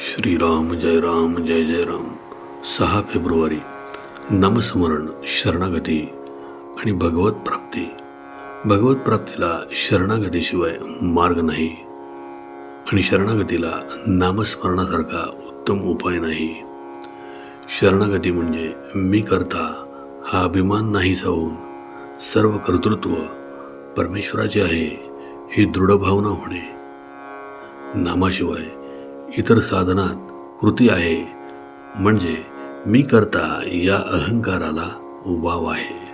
श्रीराम जय राम जय जय राम. सहा फेब्रुवारी नामस्मरण शरणागती आणि भगवत प्राप्ती. भगवत प्राप्तीला शरणागतीशिवाय मार्ग नाही आणि शरणागतीला नामस्मरणासारखा उत्तम उपाय नाही. शरणागती म्हणजे मी करता हा अभिमान नाही होऊन सर्व कर्तृत्व परमेश्वराचे आहे ही दृढ भावना होणे. नामाशिवाय इतर साधनात कृती आहे. म्हणजे मी करता या अहंकाराला वाव आहे.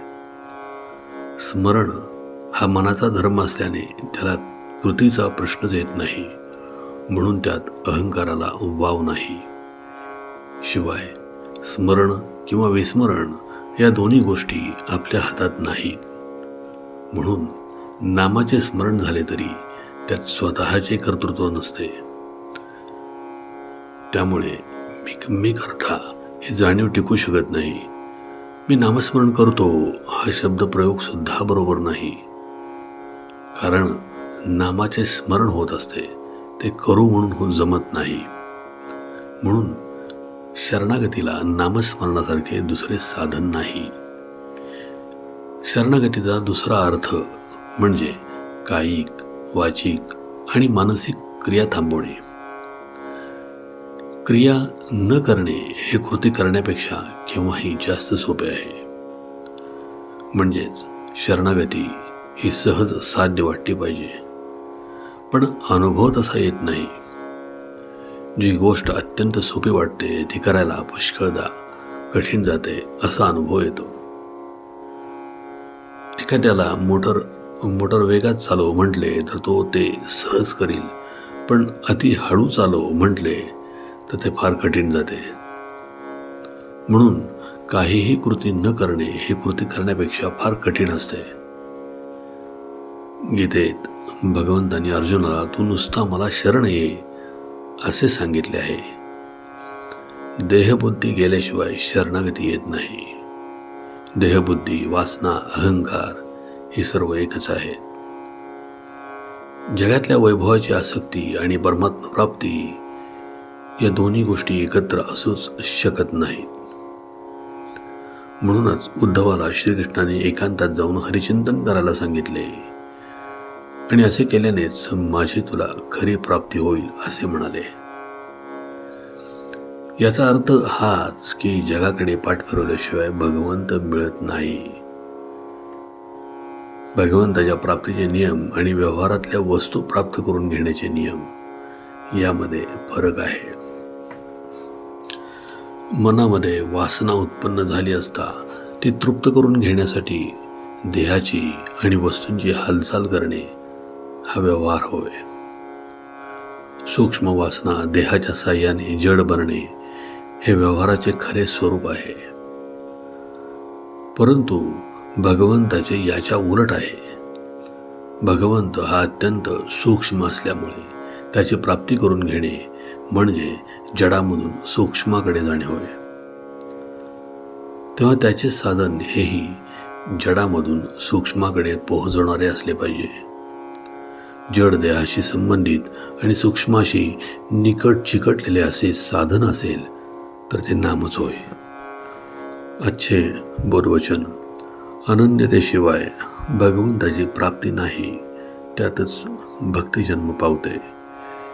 स्मरण हा मनाचा धर्म असल्याने त्याला कृतीचा प्रश्नच येत नाही. म्हणून त्यात अहंकाराला वाव नाही. शिवाय स्मरण किंवा विस्मरण या दोन्ही गोष्टी आपल्या हातात नाहीत. म्हणून नामाचे स्मरण झाले तरी त्यात स्वतःचे कर्तृत्व नसते. त्यामुळे मी मी करता हे जाणीव टिकू शकत नाही. मी नामस्मरण करतो हा शब्द प्रयोग सुद्धा बरोबर नाही. कारण नामाचे स्मरण होत असते ते करू म्हणून हो जमत नाही. म्हणून शरणागतीला नामस्मरणासारखे दुसरे साधन नाही. शरणागतीचा दुसरा अर्थ म्हणजे कायिक वाचिक आणि मानसिक क्रिया थांबवणे. क्रिया न करणे हे कृती करण्यापेक्षा केव्हाही जास्त सोपे आहे. म्हणजेच शरणागती ही सहज साध्य वाटली पाहिजे. पण अनुभव तसा येत नाही. जी गोष्ट अत्यंत सोपी वाटते ती करायला पुष्कळदा कठीण जाते असा अनुभव येतो. एखाद्याला मोटर मोटर वेगात चालव म्हटले तर तो ते सहज करील पण अति हळू चालव म्हटले तर ते फार कठीण जाते. म्हणून काहीही कृती न करणे ही कृती करण्यापेक्षा फार कठीण असते. गीतेत भगवंतांनी अर्जुनाला तू नुसता मला शरण ये असे सांगितले आहे. देहबुद्धी गेल्याशिवाय शरणागती येत नाही. देहबुद्धी वासना अहंकार हे सर्व एकच आहेत. जगातल्या वैभवाची आसक्ती आणि परमात्मा प्राप्ती या दोन्ही गोष्टी एकत्र असूच शकत नाहीत. म्हणूनच उद्धवाला श्रीकृष्णाने एकांतात जाऊन हरिचिंतन करायला सांगितले. आणि असे केल्यानेच माझी तुला खरी प्राप्ती होईल असे म्हणाले. याचा अर्थ हाच की जगाकडे पाठ फिरवल्याशिवाय भगवंत मिळत नाही. भगवंताच्या प्राप्तीचे नियम आणि व्यवहारातल्या वस्तू प्राप्त करून घेण्याचे नियम यामध्ये फरक आहे. मनामध्ये वासना उत्पन्न झाली असता ती तृप्त करून घेण्यासाठी देहाची आणि वस्तूंची हालचाल करणे हा व्यवहार होय. सूक्ष्म वासना देहाच्या साह्याने जड बनणे हे व्यवहाराचे खरे स्वरूप आहे. परंतु भगवंताचे याच्या उलट आहे. भगवंत हा अत्यंत सूक्ष्म असल्यामुळे त्याची प्राप्ती करून घेणे म्हणजे जडामधून सूक्ष्माकडे जाणे होय तेव्हा त्याचे साधन हेही जडामधून सूक्ष्माकडे पोहोचवणारे असले पाहिजे. जड देहाशी संबंधित आणि सूक्ष्माशी निकट चिकटलेले असे साधन असेल तर ते नामच होय. अच्छे बोरवचन अनन्यतेशिवाय भगवंताची प्राप्ती नाही त्यातच भक्तिजन्म पावते.